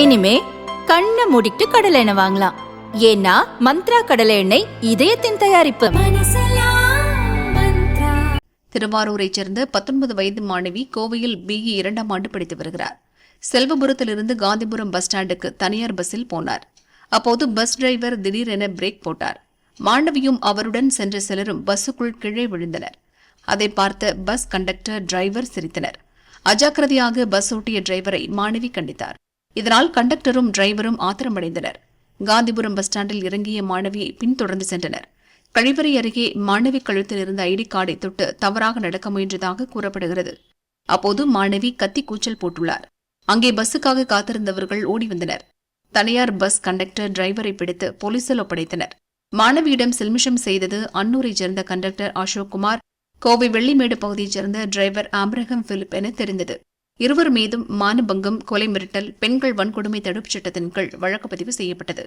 இனிமே கண்ணை மூடிட்டு கடலை எண்ணெய் வாங்கலாம். ஏன்னா மந்த்ரா கடலை எண்ணெய் இதயத்தின் தயாரிப்பு. திருவாரூரைச் சேர்ந்த பத்தொன்பது வயது மாணவி கோவையில் பிஇ இரண்டாம் ஆண்டு படித்து வருகிறார். செல்வபுரத்திலிருந்து காந்திபுரம் பஸ் ஸ்டாண்டுக்கு தனியார் பஸ்ஸில் போனார். அப்போது பஸ் டிரைவர் திடீரென பிரேக் போட்டார். மாணவியும் அவருடன் சென்ற சிலரும் பஸ்ஸுக்குள் கீழே விழுந்தனர். அதை பார்த்த பஸ் கண்டக்டர் டிரைவர் சிரித்தனர். அஜாக்கிரதையாக பஸ் ஓட்டிய டிரைவரை மாணவி கண்டித்தார். இதனால் கண்டக்டரும் டிரைவரும் ஆத்திரமடைந்தனர். காந்திபுரம் பஸ் ஸ்டாண்டில் இறங்கிய மாணவியை பின்தொடர்ந்து சென்றனர். கழிவறை அருகே மாணவி கழுத்தில் இருந்த ஐடி கார்டை தொட்டு தவறாக நடக்க முயன்றதாக கூறப்படுகிறது. அப்போது மாணவி கத்தி கூச்சல் போட்டுள்ளார். அங்கே பஸ்ஸுக்காக காத்திருந்தவர்கள் ஓடி வந்தனர். தனியார் பஸ் கண்டக்டர் டிரைவரை பிடித்து போலீசில் ஒப்படைத்தனர். மாணவியிடம் சில்மிஷம் செய்தது அன்னூரைச் சேர்ந்த கண்டக்டர் அசோக்குமார் கோவை வெள்ளிமேடு பகுதியைச் சேர்ந்த டிரைவர் ஆப்ரஹம் பிலிப் என தெரிந்தது. இருவர் மீதும் மானபங்கம் கொலை மிரட்டல் பெண்கள் வன்கொடுமை தடுப்புச் சட்டத்தின் கீழ் வழக்கு பதிவு செய்யப்பட்டது.